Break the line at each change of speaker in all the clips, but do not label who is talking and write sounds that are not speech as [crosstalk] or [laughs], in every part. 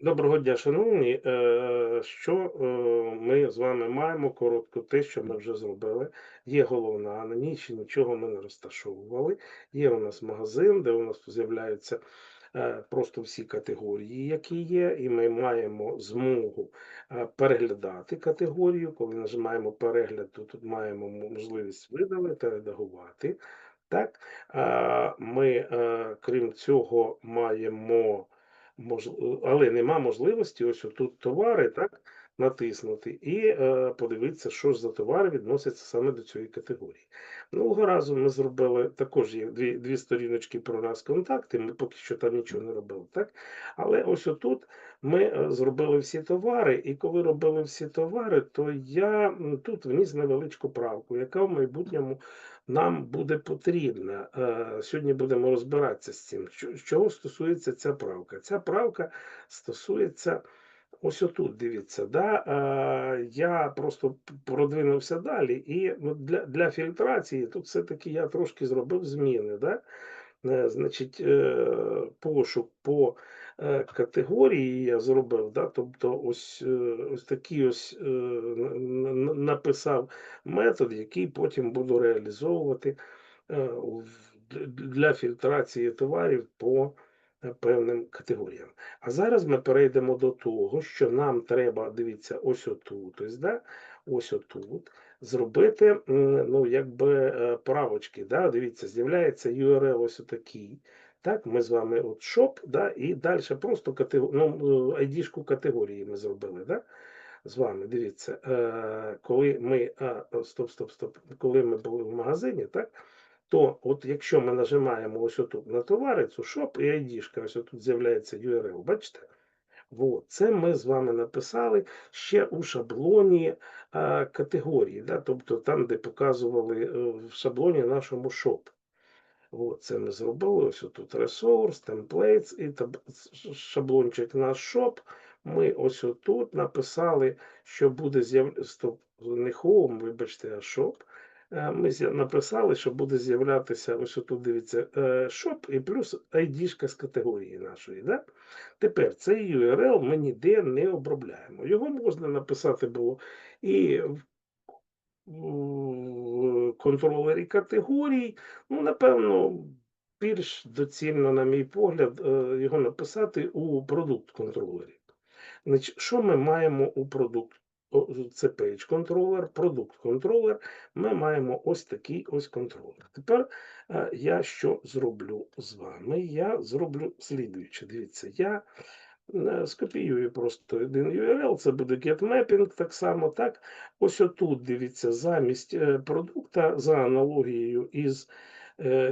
Доброго дня, шановні. Е, Що е, ми з вами маємо коротко те, що ми вже зробили. Є головна, на ще нічого ми не розташовували. Є у нас магазин, де у нас з'являються е, просто всі категорії, які є, і ми маємо змогу переглядати категорію. Коли нажимаємо перегляд, то тут маємо можливість видалити, редагувати. Так, ми, крім цього, маємо але нема можливості ось тут товари, так, натиснути і е, подивитися, що ж за товари відносяться саме до цієї категорії. Минулого разу ми зробили також є дві, дві сторіночки про нас контакти. Ми поки що там нічого не робили, так? Але ось отут ми е, зробили всі товари, і коли робили всі товари, то я тут вніс невеличку правку, яка в майбутньому нам буде потрібна. Е, Сьогодні будемо розбиратися з цим. Чого стосується ця правка? Ця правка стосується. Ось отут, дивіться, да? е, я просто продвинувся далі, і от для, для фільтрації тут все-таки я трошки зробив зміни. Да? Е, Значить, е, пошук по е, категорії я зробив, да? тобто ось, е, ось такий ось е, написав метод, який потім буду реалізовувати е, для фільтрації товарів по певним категоріям. А зараз ми перейдемо до того, що нам треба, дивіться, ось отут, ось, да? ось отут, зробити ну, якби е, правочки. Да? Дивіться, з'являється URL ось отакий. Так, ми з вами от shop, да, і далі просто катего... ну, е, категорії ми зробили. Да? З вами, дивіться, е, коли ми, стоп, стоп, стоп, коли ми були в магазині, так, то от якщо ми нажимаємо ось отут на товари, цю shop і ID-шка, ось тут з'являється URL, бачите? Вот. Це ми з вами написали ще у шаблоні а, категорії, да? тобто там, де показували е, в шаблоні нашому shop. От, це ми зробили. Ось тут ресурс, templates і таб- шаблончик наш shop. Ми ось отут написали, що буде з'являтися, не home, вибачте, а shop. Е, Ми написали, що буде з'являтися, ось отут дивіться, е, shop і плюс ID-шка з категорії нашої. Да? Тепер цей URL ми ніде не обробляємо. Його можна написати було і в в контролері категорій. Ну, напевно, більш доцільно, на мій погляд, е, його написати у продукт контролері. Що ми маємо у продукт? Це page контролер, продукт контролер. Ми маємо ось такий ось контролер. Тепер е, я що зроблю з вами? Я зроблю слідуюче. Дивіться, я е, скопіюю просто один URL, це буде getMapping, так само, так. Ось отут, дивіться, замість е, продукта за аналогією із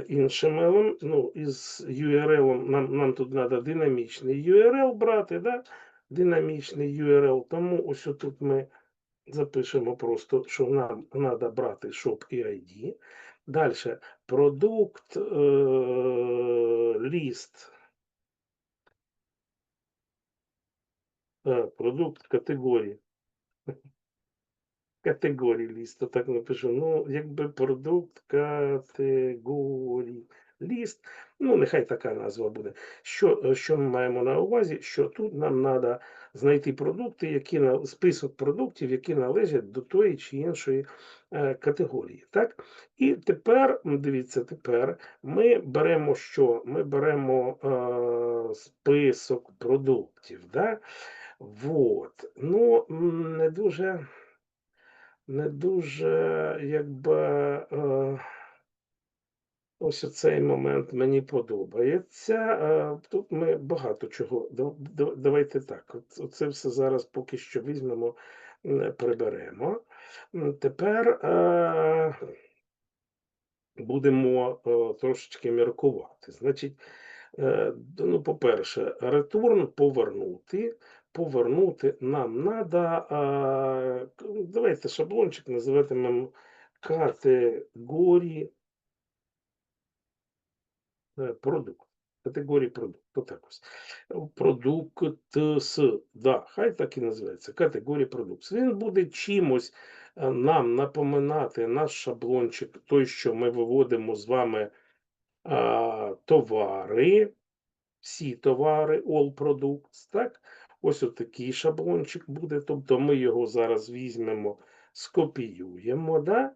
іншим, ну, із URL, нам, нам тут треба динамічний URL брати, да? Динамічний URL, тому ось тут ми запишемо просто, що нам треба брати shop і ID. Далі продукт, ліст, продукт категорії. [laughs] Категорії лісту, так напишу. Ну, якби продукт категорії ліст. Ну, нехай така назва буде. Що, е, що ми маємо на увазі? Що тут нам треба знайти продукти, які на список продуктів, які належать до тої чи іншої е, категорії. Так? І тепер, дивіться, тепер ми беремо що? Ми беремо е, список продуктів. Да? Вот. Ну, не дуже не дуже, якби, е, ось оцей момент мені подобається. Е, Тут ми багато чого. да- да- Давайте так. Оце все зараз поки що візьмемо, приберемо. Тепер е, будемо е, трошечки міркувати. Значить, ну, по-перше, ретурн повернути. Повернути нам треба, давайте шаблончик називатимемо категорії продукт. Категорії продукт. Отак ось. Продукт з, да, хай так і називається. Категорії продукт. Він буде чимось е, нам напоминати наш шаблончик, той, що ми виводимо з вами а, товари. всі товари, all products, так? Ось отакий шаблончик буде. Тобто ми його зараз візьмемо, скопіюємо, да?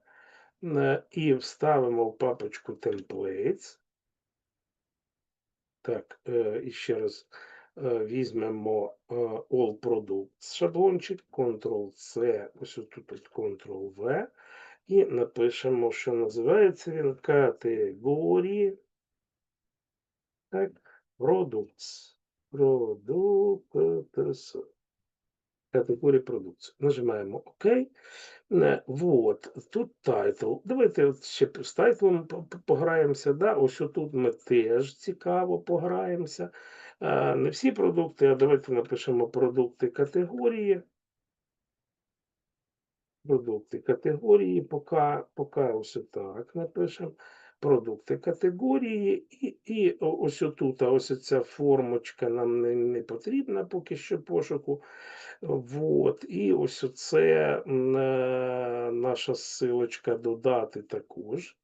Е, і вставимо в папочку templates. Так, і ще раз е, візьмемо е, All Products шаблончик, Ctrl-C, ось тут Ctrl-V, і напишемо, що називається він категорії. Так, Products. Products. Категорії продукції. Нажимаємо ОК. Вот, тут тайтл. Давайте ще з тайтлом по- по- пограємося. Да? Ось тут ми теж цікаво пограємося. Е, Не всі продукти, а давайте напишемо продукти категорії. Продукти категорії, поки, поки ось так напишемо. Продукти категорії, і, і ось тут, ось ця формочка нам не, не потрібна поки що пошуку. Вот. І ось оце е, наша силочка додати також.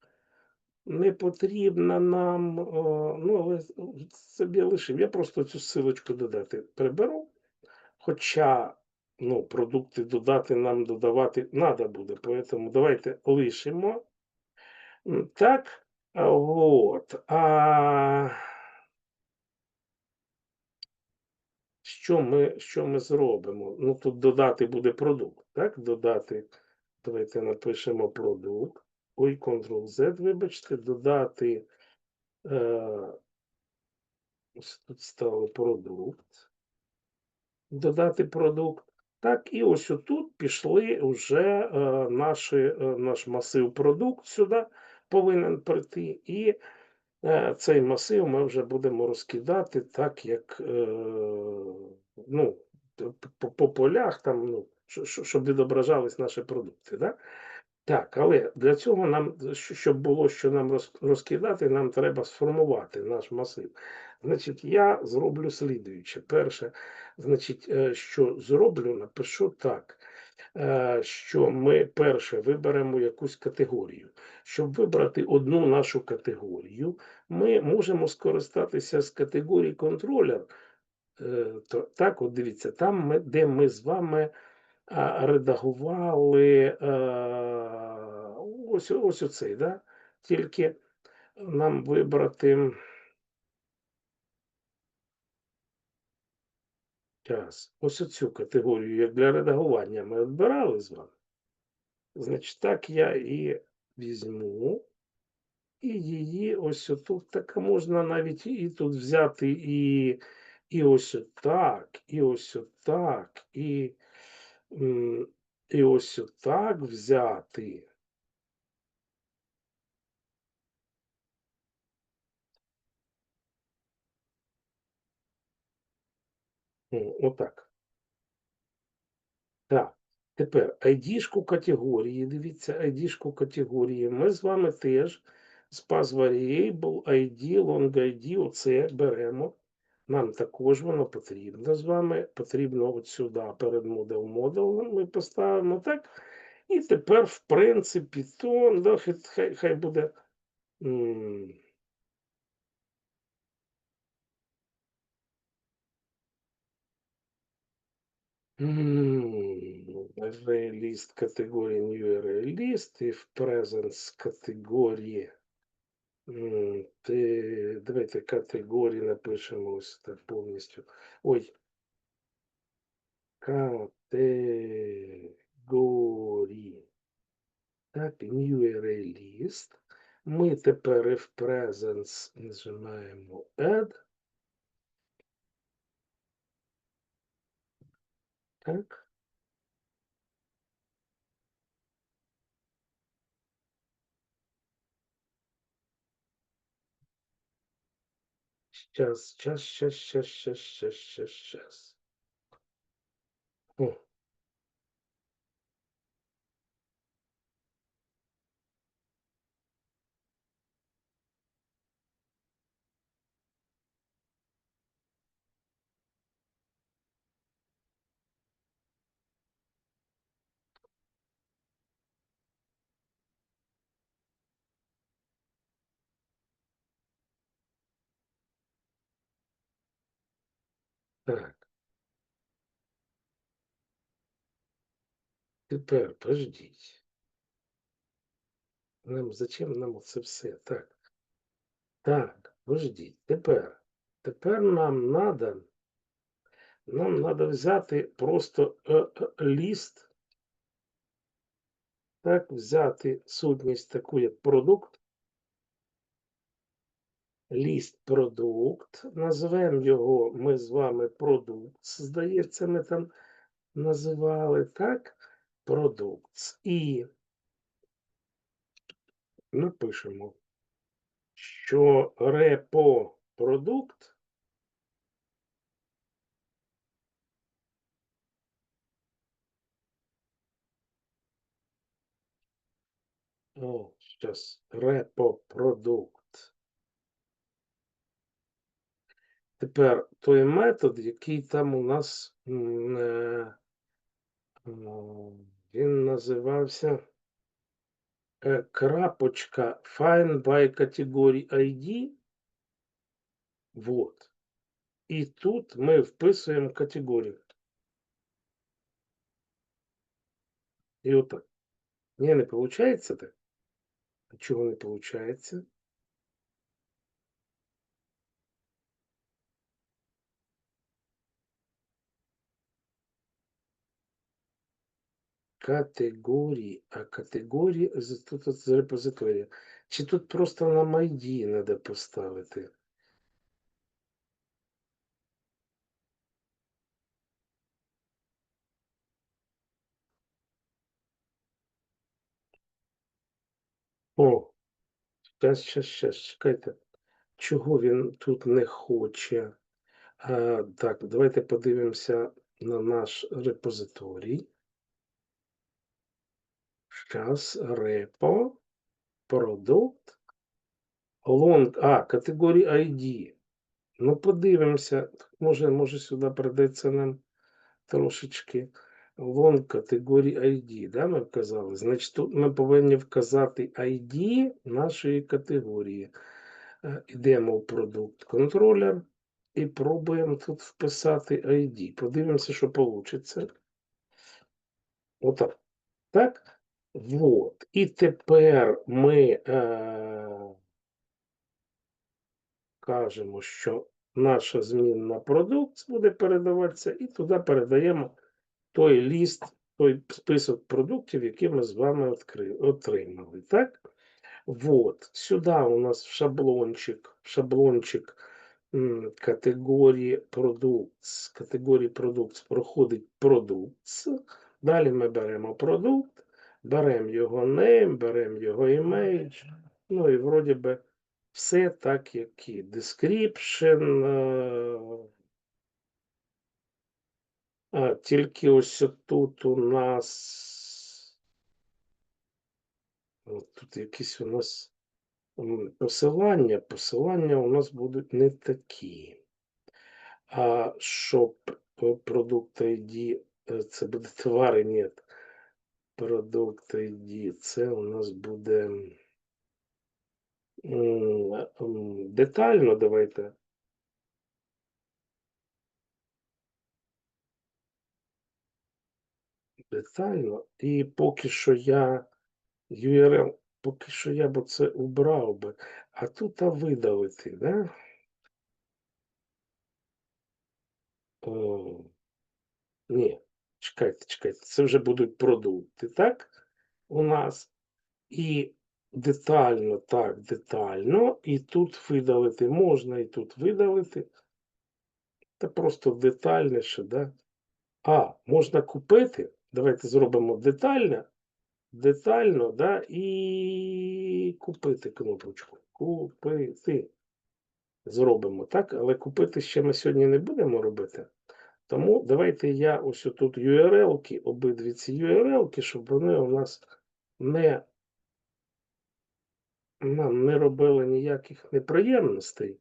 Не потрібна нам, ну, але собі лишив. Я просто цю силочку додати приберу. Хоча ну, продукти додати нам додавати треба буде. Поэтому давайте лишимо. Так, от. А... Що ми, що ми зробимо? Ну, тут додати буде продукт, так? Додати, давайте напишемо продукт. Ой, Ctrl-Z, вибачте, додати. Е, ось тут стало продукт. Додати продукт. Так, і ось отут пішли вже е, наші, е, наш масив продукт сюди повинен прийти. І е, цей масив ми вже будемо розкидати так, як е, ну, по, по полях, там, ну, щоб відображались наші продукти. Да? Так, але для цього нам, щоб було що нам розкидати, нам треба сформувати наш масив. Значить, я зроблю слідуюче. Перше, значить, е, що зроблю, напишу так. Е, Що ми перше виберемо якусь категорію. Щоб вибрати одну нашу категорію, ми можемо скористатися з категорії контролер. Е, Так, от дивіться, там, де ми з вами редагували ось, ось оцей, да? тільки нам вибрати. Час. Ось оцю категорію, як для редагування ми відбирали з вами. Значить, так я і візьму. І її ось отут так можна навіть і тут взяти і, і ось так, і ось так, і, і ось так взяти. Отак. Так. Тепер ID-шку категорії. Дивіться, ID-шку категорії. Ми з вами теж з pass variable, ID, long ID, оце беремо. Нам також воно потрібно з вами. Потрібно от сюди перед model model ми поставимо так. І тепер, в принципі, то хай, хай, хай буде. М, Array категорії New Array List і в Presence категорії. Давайте категорії напишемо ось так повністю. Ой. Категорії. Так, New Array List. Ми тепер в Presence нажимаємо Add. Так. Сейчас, сейчас, сейчас, сейчас, сейчас, сейчас, сейчас, сейчас. Так. Тепер подождіть. Нам зачем нам це все? Так. Так, подождіть. Тепер. Тепер нам надо. Нам надо взяти просто е, е, ліст. Так, взяти сутність таку, як продукт. Ліст продукт. Назвемо його ми з вами продукт. Здається, ми там називали так. Продукт. І напишемо, що репо продукт О, сейчас репо продукт. Тепер той метод, який там у нас е, він називався е, крапочка find by category ID. Вот. І тут ми вписуємо категорію. І отак. Ні, не виходить так? А чого не виходить? Категорії, а категорії тут з репозиторія. Чи тут просто на ID треба поставити? О, щас, щас, щас, чекайте. Чого він тут не хоче? А, так, давайте подивимося на наш репозиторій. Щас, репо, продукт, лонг, а, категорії ID. Ну, подивимося. Може, може сюди придеться нам трошечки лонг категорії ID, да, ми вказали. Значить, тут ми повинні вказати ID нашої категорії. Е, Йдемо в продукт контролер і пробуємо тут вписати ID. Подивимося, що вийде. Отак. Так? Вот. І тепер ми е, кажемо, що наша змінна продукт буде передаватися, і туди передаємо той ліст, той список продуктів, які ми з вами відкри- отримали. Так? Вот. Сюди у нас шаблончик, шаблончик категорії продукт. Категорії продукт проходить продукт. Далі ми беремо продукт, беремо його name, беремо його image. Ну і вроді би все так, як і description. е, А, тільки ось тут у нас. Тут якісь у нас посилання. Посилання у нас будуть не такі. А щоб продукт ID, е, це буде товари, ні. Продукт ID, це у нас буде детально давайте. Детально. І поки що я URL, поки що я б це убрав би. А тут а видалити, да? О, ні, чекайте, чекайте, це вже будуть продукти, так? У нас. І детально, так, детально. І тут видалити можна, і тут видалити. Та просто детальніше, да? А, можна купити. Давайте зробимо детально. Детально, да, і купити кнопочку. Купити. Зробимо так, але купити ще ми сьогодні не будемо робити. Тому давайте я ось тут URL-ки, обидві ці URL-ки, щоб вони у нас не, нам не робили ніяких неприємностей.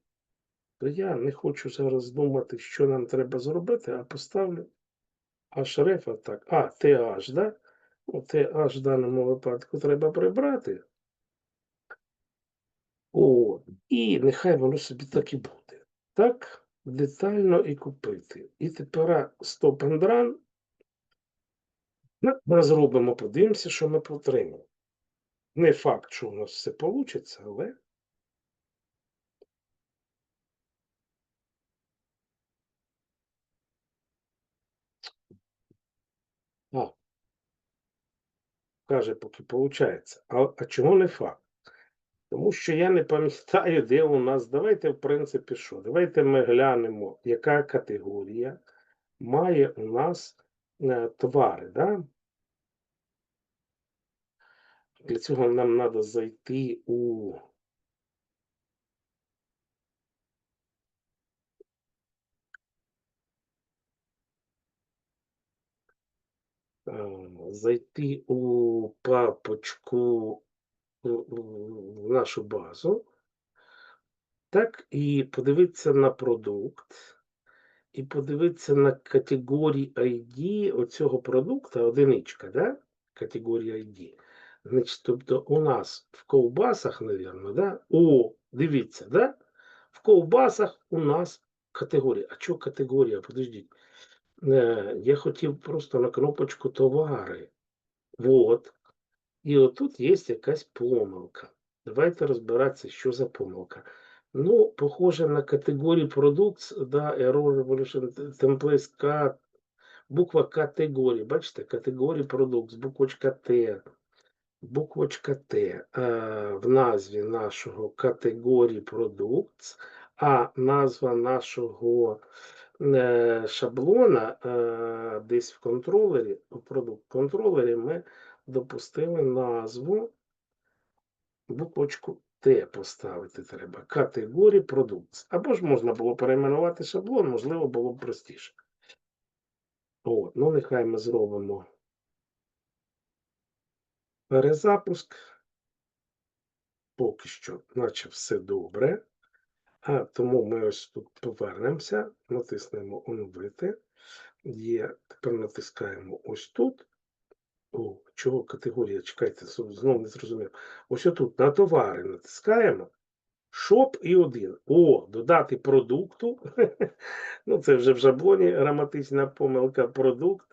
То я не хочу зараз думати, що нам треба зробити, а поставлю href так. А, TH, да? Ну, TH в даному випадку треба прибрати. О, і нехай воно собі так і буде. Так, детально і купити. І тепер стоп and run. Ну, Ми зробимо, подивимося, що ми отримаємо. Не факт, що у нас все вийде, але а, каже, поки виходить. А, а чого не факт? Тому що я не пам'ятаю, де у нас. Давайте, в принципі, що? Давайте ми глянемо, яка категорія має у нас е, товари. Да? Для цього нам треба зайти у е, зайти у папочку нашу базу, так, і подивитися на продукт, і подивитися на категорії ID оцього продукту, одиничка, да? Категорія ID. Значить, тобто у нас в ковбасах, мабуть, да? О, дивіться, да? В ковбасах у нас категорія. А чого категорія? Подождіть. Е, я хотів просто на кнопочку товари. Вот. І отут є якась помилка. Давайте розбиратися, що за помилка. Ну, похоже на категорію Products, да, Error Revolution Templates K, буква категорії. Бачите, категорії Products, буквочка Т. Буквочка Т в назві нашого категорії Products, а назва нашого е, шаблона е, десь в контролері, в продукт контролері ми допустили назву, буквочку Т поставити треба. Категорії Products. Або ж можна було перейменувати шаблон, можливо, було б простіше. От, ну нехай ми зробимо перезапуск. Поки що, наче все добре. А тому ми ось тут повернемося, натиснемо оновити. Є, тепер натискаємо ось тут. О, чого категорія? Чекайте, знову не зрозумів. Ось тут на товари натискаємо. Шоп і один. О, додати продукту. [laughs] ну, це вже в шаблоні граматична помилка продукт.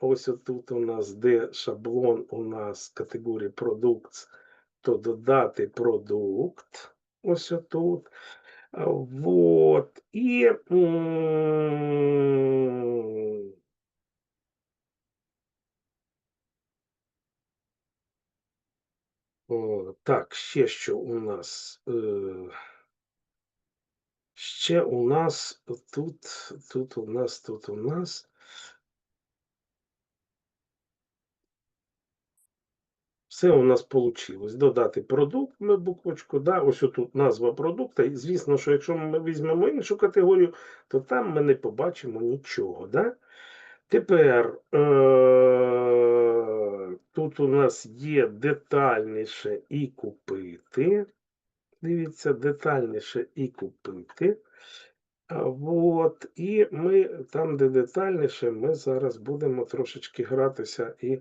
Ось тут у нас, де шаблон у нас категорії продукт, то додати продукт. Ось тут. А, Вот. І о, так, ще що у нас. Е, ще у нас тут, тут у нас, тут у нас. Все у нас вийшло. Додати продукт, ми буквочку, да, ось тут назва продукту. І звісно, що якщо ми візьмемо іншу категорію, то там ми не побачимо нічого. Да? Тепер е- тут у нас є детальніше і купити. Дивіться, детальніше і купити. А, Вот, і ми там, де детальніше, ми зараз будемо трошечки гратися, і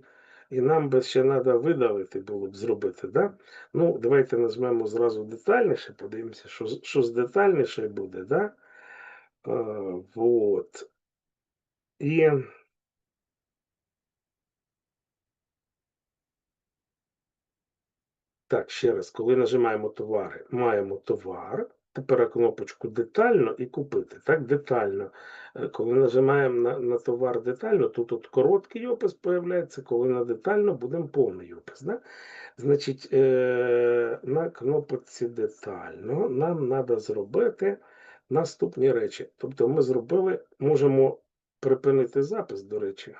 і нам би ще треба видалити було б зробити. Да? Ну, давайте назвемо зразу детальніше, подивимося, що, що з детальніше буде. Да? А, вот. І так, ще раз, коли нажимаємо товари, маємо товар. Тепер кнопочку детально і купити. Так, детально. Е, Коли нажимаємо на, на товар детально, тут от короткий опис появляється, коли на детально будемо повний опис. Да? Значить, е, на кнопочці детально нам треба зробити наступні речі. Тобто ми зробили, можемо припинити запис, до речі.